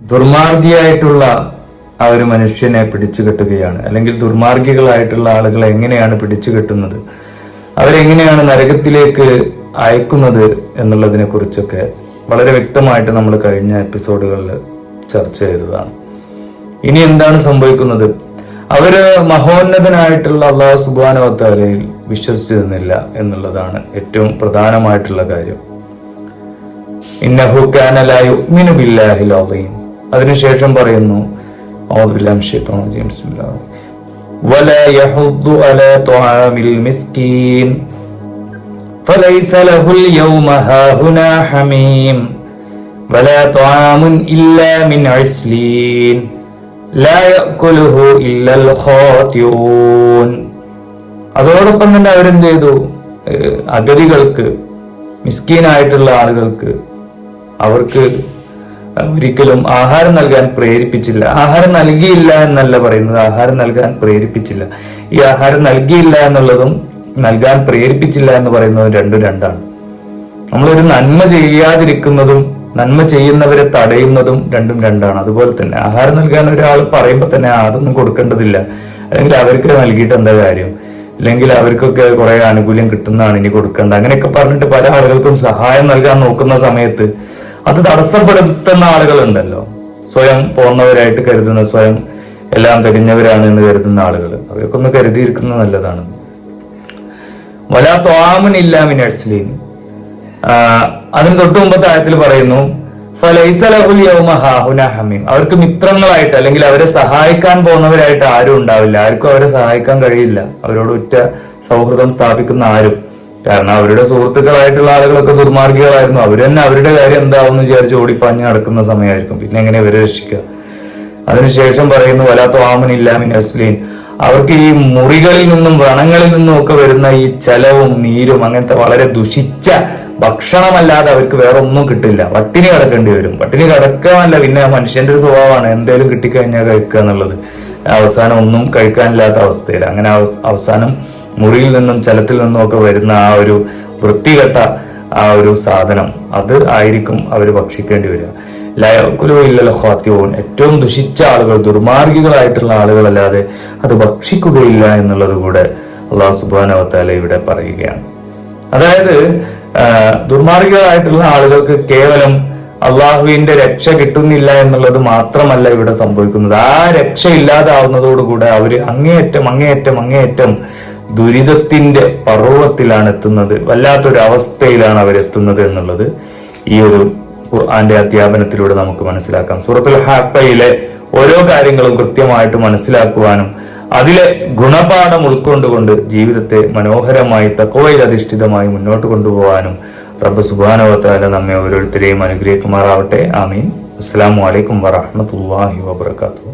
ദുർമാർഗിയായിട്ടുള്ള ആ ഒരു മനുഷ്യനെ പിടിച്ചു കെട്ടുകയാണ് അല്ലെങ്കിൽ ദുർമാർഗികളായിട്ടുള്ള ആളുകളെ എങ്ങനെയാണ് പിടിച്ചു കെട്ടുന്നത് അവരെങ്ങനെയാണ് നരകത്തിലേക്ക് അയക്കുന്നത് എന്നുള്ളതിനെ കുറിച്ചൊക്കെ വളരെ വ്യക്തമായിട്ട് നമ്മൾ കഴിഞ്ഞ എപ്പിസോഡുകളിൽ ചർച്ച ചെയ്തതാണ്. ഇനി എന്താണ് സംഭവിക്കുന്നത്? അവർ മഹോന്നതനായിട്ടുള്ള അള്ളാഹു സുബാനവത്താലയിൽ വിശ്വസിച്ചിരുന്നില്ല എന്നുള്ളതാണ് ഏറ്റവും പ്രധാനമായിട്ടുള്ള കാര്യം. ഇന്നഹു കാന ലാ ബില്ലാഹി ബില്ലാഹിൽ അളീം അതിനുശേഷം പറയുന്നു അഊദു ബില്ലാഹി മിനശ് ശൈത്വാനിർ റജീം ബിസ്മില്ലാഹ് വലാ യഹുദ്ദു അലാ തുആമിൽ മിസ്കീൻ فليس له اليوم هاهنا حميم ولا طعام إلا من عسلين لا يأكله إلا الخاطئون അതോടൊപ്പം തന്നെ അവരെന്ത് ചെയ്തു ഏഹ് അഗതികൾക്ക് മിസ്കീനായിട്ടുള്ള ആളുകൾക്ക് അവർക്ക് ഒരിക്കലും ആഹാരം നൽകാൻ പ്രേരിപ്പിച്ചില്ല. ആഹാരം നൽകിയില്ല എന്നല്ല പറയുന്നത്. ആഹാരം നൽകാൻ പ്രേരിപ്പിച്ചില്ല. ഈ ആഹാരം നൽകിയില്ല എന്നുള്ളതും നൽകാൻ പ്രേരിപ്പിച്ചില്ല എന്ന് പറയുന്നതും രണ്ടും രണ്ടാണ്. നമ്മളൊരു നന്മ ചെയ്യാതിരിക്കുന്നതും നന്മ ചെയ്യുന്നവരെ തടയുന്നതും രണ്ടും രണ്ടാണ്. അതുപോലെ തന്നെ ആഹാരം നൽകാൻ ഒരാൾ പറയുമ്പോൾ തന്നെ "ആ, അതൊന്നും കൊടുക്കേണ്ടതില്ല. അല്ലെങ്കിൽ അവർക്ക് നൽകിയിട്ട് എന്താ കാര്യം? അല്ലെങ്കിൽ അവർക്കൊക്കെ കുറെ ആനുകൂല്യം കിട്ടുന്നതാണ് ഇനി കൊടുക്കേണ്ടത്. അങ്ങനെയൊക്കെ പറഞ്ഞിട്ട് പല ആളുകൾക്കും സഹായം നൽകാൻ നോക്കുന്ന സമയത്ത് അത് തടസ്സപ്പെടുത്തുന്ന ആളുകളുണ്ടല്ലോ. സ്വയം പോന്നവരായിട്ട് കരുതുന്ന സ്വയം എല്ലാം തികഞ്ഞവരാണ് എന്ന് കരുതുന്ന ആളുകൾ അവയൊക്കെ ഒന്ന് കരുതിയിരിക്കുന്നത് നല്ലതാണ്. വലാ ത്വാമനില്ല മിനസ്ലീൻ അതിന് തൊട്ടു മുമ്പത്തെ ആയത്തിൽ പറയുന്നു ഹമീം. അവർക്ക് മിത്രങ്ങളായിട്ട് അല്ലെങ്കിൽ അവരെ സഹായിക്കാൻ പോകുന്നവരായിട്ട് ആരും ഉണ്ടാവില്ല. ആർക്കും അവരെ സഹായിക്കാൻ കഴിയില്ല. അവരോട് ഉറ്റ സൗഹൃദം സ്ഥാപിക്കുന്ന ആരും കാരണം അവരുടെ സുഹൃത്തുക്കളായിട്ടുള്ള ആളുകളൊക്കെ ദുർമാർഗികളായിരുന്നു. അവർ തന്നെ അവരുടെ കാര്യം എന്താവും എന്ന് വിചാരിച്ച് ഓടിപ്പാഞ്ഞ് നടക്കുന്ന സമയമായിരിക്കും. പിന്നെ എങ്ങനെ ഇവരെ രക്ഷിക്കുക? അതിനുശേഷം പറയുന്നു വലാത്ത വാമനില്ല അസ്ലീൻ. അവർക്ക് ഈ മുറികളിൽ നിന്നും വ്രണങ്ങളിൽ നിന്നും ഒക്കെ വരുന്ന ഈ ചലവും നീരും അങ്ങനത്തെ വളരെ ദുഷിച്ച ഭക്ഷണമല്ലാതെ അവർക്ക് വേറെ ഒന്നും കിട്ടില്ല. പട്ടിണി കിടക്കേണ്ടി വരും. പട്ടിണി കിടക്കാനല്ല പിന്നെ മനുഷ്യന്റെ ഒരു സ്വഭാവമാണ്. എന്തേലും കിട്ടിക്കഴിഞ്ഞാൽ കഴിക്കുക എന്നുള്ളത്. അവസാനം ഒന്നും കഴിക്കാനില്ലാത്ത അവസ്ഥയിൽ അങ്ങനെ അവസാനം മുറിയിൽ നിന്നും ചലത്തിൽ നിന്നും ഒക്കെ വരുന്ന ആ ഒരു വൃത്തികെട്ട ആ ഒരു സാധനം അത് ആയിരിക്കും അവർ ഭക്ഷിക്കേണ്ടി വരിക. ലയക്കുലോ ഇല്ലല്ലോ ഹാത്യവും ഏറ്റവും ദുഷിച്ച ആളുകൾ ദുർമാർഗികളായിട്ടുള്ള ആളുകളല്ലാതെ അത് ഭക്ഷിക്കുകയില്ല എന്നുള്ളത് കൂടെ അള്ളാഹു സുബാനവത്താല ഇവിടെ പറയുകയാണ്. അതായത് ദുർമാർഗികളായിട്ടുള്ള ആളുകൾക്ക് കേവലം അള്ളാഹുവിന്റെ രക്ഷ കിട്ടുന്നില്ല എന്നുള്ളത് മാത്രമല്ല ഇവിടെ സംഭവിക്കുന്നത്. ആ രക്ഷ ഇല്ലാതാവുന്നതോടുകൂടെ അവർ അങ്ങേയറ്റം അങ്ങേയറ്റം അങ്ങേയറ്റം ദുരിതത്തിന്റെ പർവത്തിലാണ് എത്തുന്നത്. വല്ലാത്തൊരു അവസ്ഥയിലാണ് അവരെത്തുന്നത് എന്നുള്ളത് ഈ ഒരു ഖുർആന്റെ അധ്യാപനത്തിലൂടെ നമുക്ക് മനസ്സിലാക്കാം. സൂറത്തുൽ ഹാക്കയിലെ ഓരോ കാര്യങ്ങളും കൃത്യമായിട്ട് മനസ്സിലാക്കുവാനും അതിലെ ഗുണപാഠം ഉൾക്കൊണ്ടുകൊണ്ട് ജീവിതത്തെ മനോഹരമായി തക്കവയിൽ അധിഷ്ഠിതമായി മുന്നോട്ട് കൊണ്ടുപോകാനും റബ്ബ് സുബാനവത്താല നമ്മെ ഓരോരുത്തരെയും അനുഗ്രഹിക്കുമാറാവട്ടെ. ആമീൻ. അസ്സാം വലൈക്കും വറഹമത്തല്ലാഹി വാബർക്കാത്തു